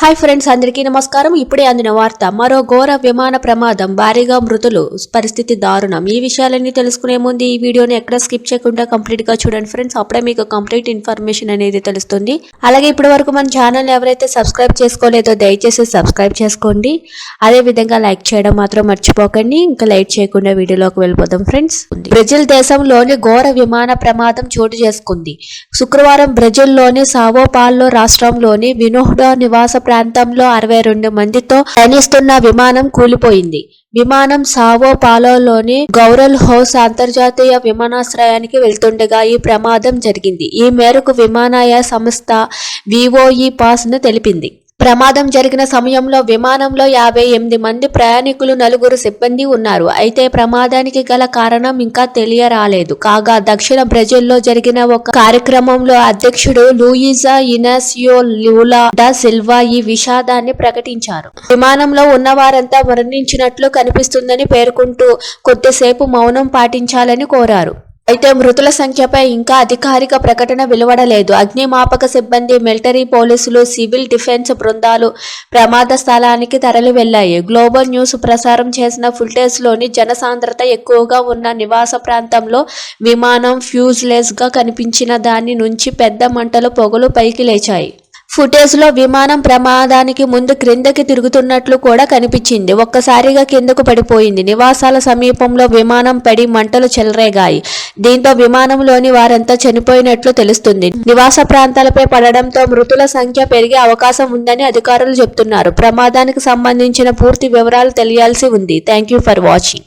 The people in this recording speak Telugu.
హాయ్ ఫ్రెండ్స్ అందరికీ నమస్కారం. ఇప్పుడే అందిన వార్త మరో ఘోర విమాన ప్రమాదం భారీగా మృతులు పరిస్థితి దారుణం. ఈ విషయాలన్నీ తెలుసుకునే ముందు ఈ వీడియోని ఎక్కడ స్కిప్ చేయకుండా కంప్లీట్గా చూడండి ఫ్రెండ్స్. అప్పుడే మీకు కంప్లీట్ ఇన్ఫర్మేషన్ అనేది తెలుస్తుంది. అలాగే ఇప్పటి వరకు మన ఛానల్ ఎవరైతే సబ్స్క్రైబ్ చేసుకోలేదో దయచేసి సబ్స్క్రైబ్ చేసుకోండి. అదే విధంగా లైక్ చేయడం మాత్రం మర్చిపోకండి. ఇంకా లైక్ చేయకుండా వీడియోలోకి వెళ్ళిపోదాం ఫ్రెండ్స్. బ్రెజిల్ దేశంలోని ఘోర విమాన ప్రమాదం చోటు చేసుకుంది. శుక్రవారం బ్రెజిల్లోని సావోపాల్లో రాష్ట్రంలోని వినోహ్డా నివాస ప్రాంతంలో అరవై రెండు మందితో పయనిస్తున్న విమానం కూలిపోయింది. విమానం సావో పాలోలోని గౌరల్ హౌస్ అంతర్జాతీయ విమానాశ్రయానికి వెళ్తుండగా ఈ ప్రమాదం జరిగింది. ఈ మేరకు విమానాయ సంస్థ వివోఈ పాస్ను తెలిపింది. ప్రమాదం జరిగిన సమయంలో విమానంలో యాభై ఎనిమిది మంది ప్రయాణికులు నలుగురు సిబ్బంది ఉన్నారు. అయితే ప్రమాదానికి గల కారణం ఇంకా తెలియరాలేదు. కాగా దక్షిణ బ్రెజిల్లో జరిగిన ఒక కార్యక్రమంలో అధ్యక్షుడు Luiz Inacio Lula da Silva ఈ విషాదాన్ని ప్రకటించారు. విమానంలో ఉన్న వారంతా మరణించినట్లు కనిపిస్తుందని పేర్కొంటూ కొద్దిసేపు మౌనం పాటించాలని కోరారు. అయితే మృతుల సంఖ్యపై ఇంకా అధికారిక ప్రకటన వెలువడలేదు. అగ్నిమాపక సిబ్బంది మిలిటరీ పోలీసులు సివిల్ డిఫెన్స్ బృందాలు ప్రమాద స్థలానికి తరలి వెళ్ళాయి గ్లోబల్ న్యూస్ ప్రసారం చేసిన ఫుల్టేజ్లోని జనసాంద్రత ఎక్కువగా ఉన్న నివాస ప్రాంతంలో విమానం ఫ్యూజ్లెస్గా కనిపించిన దాని నుంచి పెద్ద మంటలు పొగలు పైకి లేచాయి. ఫుటేజ్లో విమానం ప్రమాదానికి ముందు క్రిందకి తిరుగుతున్నట్లు కూడా కనిపించింది. ఒక్కసారిగా కిందకు పడిపోయింది. నివాసాల సమీపంలో విమానం పడి మంటలు చెలరేగాయి. దీంతో విమానంలోని వారంతా చనిపోయినట్లు తెలుస్తుంది. నివాస ప్రాంతాలపై పడడంతో మృతుల సంఖ్య పెరిగే అవకాశం ఉందని అధికారులు చెబుతున్నారు ప్రమాదానికి సంబంధించిన పూర్తి వివరాలు తెలియాల్సి ఉంది. Thank you for watching